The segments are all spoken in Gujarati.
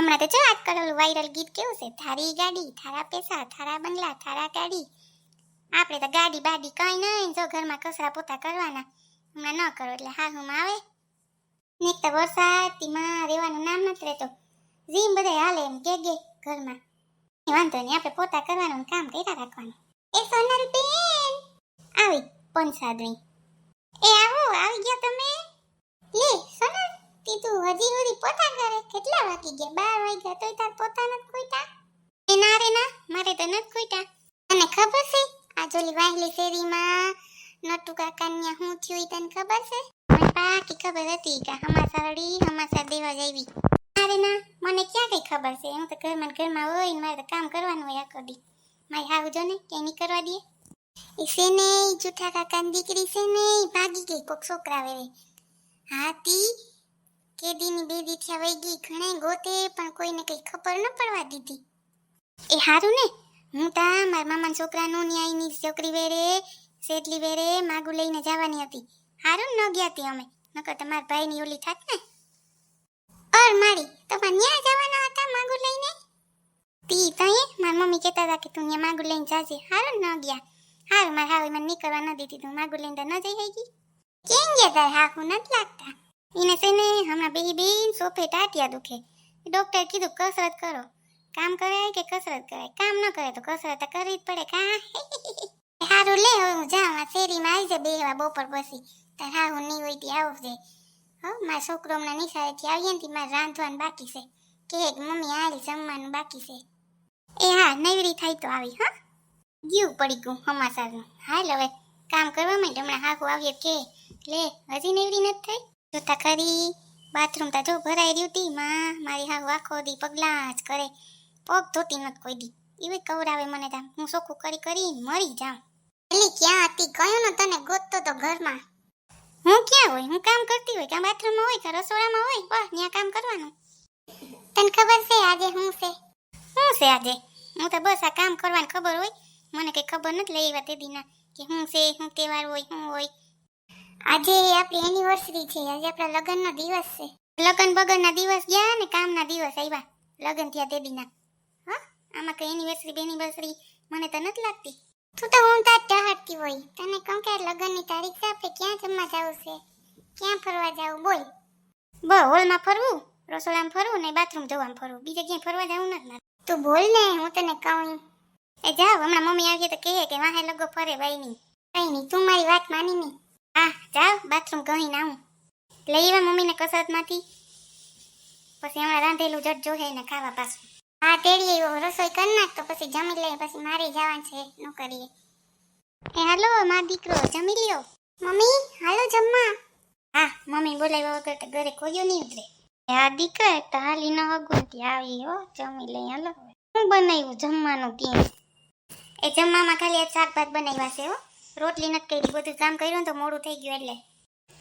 હમણાં તો જો આજકાલ વાયરલ ગીત કેવું છે? થારી ગાડી થારા પૈસા થારા બંગલા થારા ગાડી. આપણે તો ગાડી બાડી કઈ નહીં જો ઘરમાં કસરા પોતા કરવાના. હમણાં ન કરો એટલે હા હું આવે. ને તો વરસાદમાં રહેવાનું નામ નથી રહેતો જીમ બધે હાલે એમ કે ગે ઘરમાં. વાંધો નહીં આપણે પોતા કરવાનું કામ કર્યા રાખવાનું. એ સોનલ બેન! આવી પંચાદની એ આવો, આવી ગયા તમે? લે, સોનલ તીધું હજી સુધી પોતા કેટલા વાગી ગયા? બાર વાગ્યા તોય તાર પોતા નથી ખોઈતા એ ના રે ના, મારે તો નથી ખોઈતા તને ખબર છે? આ જોલી વાહલી શેરીમાં નટુ કાકાન્યા હું થયું તને ખબર છે? મને પાકી ખબર હતી કે હમાસા વળી હમાસા દેવા જાવી અરે ના મને ક્યાં કઈ ખબર છે? હું તો ઘરમાં ઘરમાં હોય ને મારે તો કામ કરવાનું હોય આખો દી. મારી હાવ જો ને, ક્યાંય નહીં કરવા દે. એ છે ને જૂઠા કાકાની દીકરી છે ને ભાગી ગઈ કોક છોકરા વેરે. હાથી કેદીની બે દીઠિયા વહી ગઈ ઘણા ગોતે, પણ કોઈને કઈ ખબર ન પડવા દીધી. એ હારું ને? હું તા મારા મામાના છોકરાનું ન્યાયની છોકરી વેરે, શેટલી વેરે માગું લઈને જવાની હતી. હારું ન ગયા તી અમે. નકર તમારા ભાઈની ઓલી થાત ને? અર મારી, તમારે ન્યા જવાના હતા માગું લઈને? તી તઈ, મારી મમ્મી કહેતા હતા કે તું ન્યા માગું લઈને જાજે. હારું ન ગયા. હારું, મારે હાવે મને નીકળવા ન દીધી. તું માગું લઈને તો ન જઈ ગઈ કેમ ગયા તાર? હાકું નથી લાગતા. એને છે ને હમણાં બેહી બેહીને સોફે ટાટિયા દુખે. ડોક્ટરે કીધું, કસરત કરો. કામ કરાય કે કસરત કરાય? કામ ન કરે તો કસરત કરવી જ પડે કા? હારું લે, હવે હું જાઉં શેરીમાં આવી જાય બેહવા બપોર પછી. તાર હા હું નહીં હોય ત્યાં આવજે હો, મારા છોકરો હમણાં નિશાળેથી આવીએ ને, મારે રાંધવાનું બાકી છે. કે મમ્મી હાલ જમવાનું બાકી છે. એ હા, નવરી થાય તો આવી, હા. ગયું પડી ગયું હમાસારનું હાલ હવે, કામ કરવા માંડ હમણાં હાકું આવીએ કે. લે, હજી નવરી નથી થઈ? જોતા ખરી બાથરૂમ તા જો ભરાઈ રહ્યું તી માં. મારી હાવ આખો દી પગલા જ કરે. પગ ધોતી નથી કોઈ દી. એવે કવરાવે મને તા હું સોખું કરી કરી મરી જાઉં. એલી ક્યાં હતી? ગયો ને તને ગોતતો તો ઘરમાં. હું ક્યાં હોય? હું કામ કરતી હોય? કાં બાથરૂમમાં હોય કે રસોડામાં હોય? વાહ ત્યાં કામ કરવાનું. તને ખબર છે આજે હું છે? શું છે આજે? હું તો બસ આ કામ કરવાની ખબર હોય. મને કઈ ખબર નથી લઈ તે દીના. કે હું છે હું તહેવાર હોય હું હોય. આજે આપણી એનિવર્સરી છે. આજે આપણા લગ્નનો દિવસ છે. લગ્ન બગનના દિવસ ગયા ને કામના દિવસ આવ્યા. લગ્ન થયા તે દીના હા, આમાં કઈ એનિવર્સરી બેનિવર્સરી મને તો નથી લાગતી. તું તો હું તાર ટહાટતી હોય. તને કહું કે લગ્નની તારીખ છે, આપણે ક્યાં જમવા જવું છે? ક્યાં ફરવા જવું? બોલ. બ હોલમાં ફરવું? રસોડામાં ફરવું? ને બાથરૂમ જવામાં ફરવું. બીજે ક્યાંય ફરવા જવું નથી તું બોલ ને, હું તને કહું. એ જાવ, હમણાં મમ્મી આવી તો કહે કે વાહે લગો ફરે ભાઈ નહીં કઈ નહીં તું મારી વાત માની નહીં હા જાવ બાથરૂમ ગહીને આવું લઈ આવ્યા મમ્મીને કસરતમાંથી પછી હમણાં રાંધેલું જટ જોહે ને ખાવા પાછું હા તેડી આવ્યો રસોઈ કરી નાખ તો પછી જમી લઈએ પછી મારે જવાનું છે નોકરીએ એ હાલો માર દીકરો જમી લ્યો મમ્મી હાલો જમવા હા મમ્મી બોલાવ્યા વગર તો ઘરે કોઈ નહીં ઉતરે આ દીકરા એક તો હાલી ન ત્યાં આવી હો જમી લઈ હાલો હું બનાવ્યું જમવાનું ત્યાં એ જમવામાં ખાલી આ શાક ભાત બનાવ્યા છે હો રોટલી નથી કરી, બધું કામ કર્યું તો મોડું થઈ ગયું એટલે.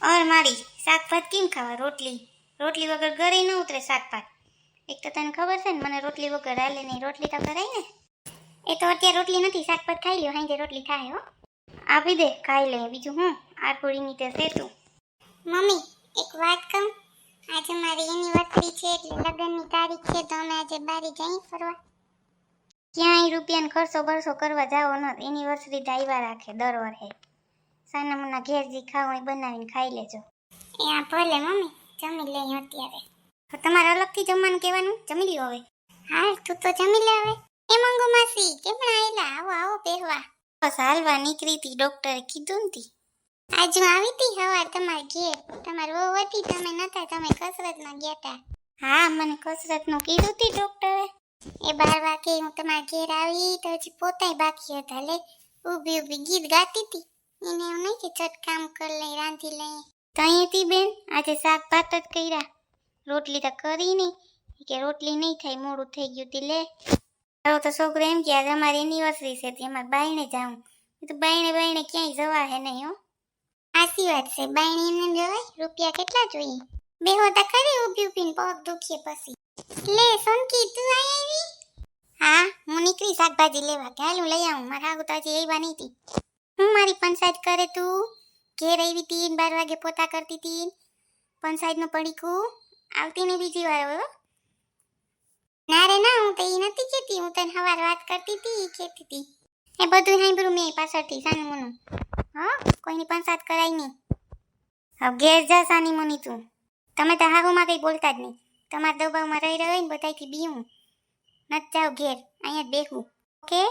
અર મારી શાક ભાત કેમ ખાવા? રોટલી. રોટલી વગર ઘરે ન ઉતરે શાક ભાત એક તો તને ખબર છે ને, મને રોટલી વગર હાલે નહીં. રોટલી તો કરાય ને. એ તો અત્યારે રોટલી નથી શાક ભાત ખાઈ લ્યો હાઈ રોટલી ખાય, હો. આપી દે, ખાઈ લે. બીજું હું? આ પૂરીની તે. સેતું મમ્મી, એક વાત કહું? આજે મારી એનિવર્સરી છે એટલે લગ્નની તારીખ છે, તો અમે આજે બારી જઈ ફરવા. ક્યાંય રૂપિયાનો ખર્ચો બરસો કરવા જાઓ ન એનિવર્સરી ડાયવા રાખે દર વર્ષે. સાના મુના ઘેર જી ખાવ એ બનાવીને ખાઈ લેજો. એ આ ભલે મમ્મી જમી લઈ અત્યારે. તો તમારે અલગથી જમવાનું કહેવાનું? જમી લ્યો હવે. હા તું તો જમી લે હવે. એ મંગુ માસી કેમ આયલા? આવો આવો પહેરવા. બસ હાલવા નીકળી હતી ડોક્ટરે કીધું ને આજ હું આવી હતી સવાર તમારે ઘેર. તમારી વહુ હતી તમે નતા તમે કસરતમાં ગયા હતા હા મને કસરતનું કીધું હતી ડોક્ટરે. એ બાર વાગે હું તમારા ઘેર આવી, તો હજી પોતાય બાકી હતા, લે. ઊભી ઊભી ગીત ગાતી હતી. એને એવું નહીં કે ચટ કામ કર લઈ રાંધી લઈ તો અહીંયાથી બેન, આજે શાક ભાત જ કર્યા. રોટલી તો કરી નહીં. કે રોટલી નહીં થાય, મોડું થઈ ગયું તી, લે. હવે તો છોકરો એમ કે આજે અમારી એનિવર્સરી છે, તે અમારે બાયણે જાઉં. તો બાયણે બાયણે ક્યાંય જવા હે નહીં, હો. આસી વાત છે બાઈને એમને જવાય? રૂપિયા કેટલા જોઈએ? બે હોતા ખરી, ઊભી ઊભીને પગ દુખીએ પછી. લે સોનકી તું આય આવી? હા, હું નીકળી શાકભાજી લેવા. ગાલું લઈ આવું. મારા આગુ તો આજે આવ્યા નહીં હતી હું મારી પંચાયત કરે તું? ઘેર આવી હતી બાર વાગે પોતા કરતી હતી પંચાયતનું પડીકું આવતી ને બીજી વાર હો. ના રે, ના, હું તો એ નથી કહેતી. હું તને સવાર વાત કરતી હતી એ કહેતી હતી એ બધું સાંભળ્યું મેં પાછળથી, સાનું મોનું. હા, કોઈની પંચાયત કરાય નહીં. હવે ઘેર જા સાની મોની તું. તમે તો હાહુમાં કંઈ બોલતા જ નહીં. તમારા દબાવમાં રહી રહ્યો ને બધાથી બી હું નથી જાઉં ઘેર, અહીંયા જ બેહું. ઓકે?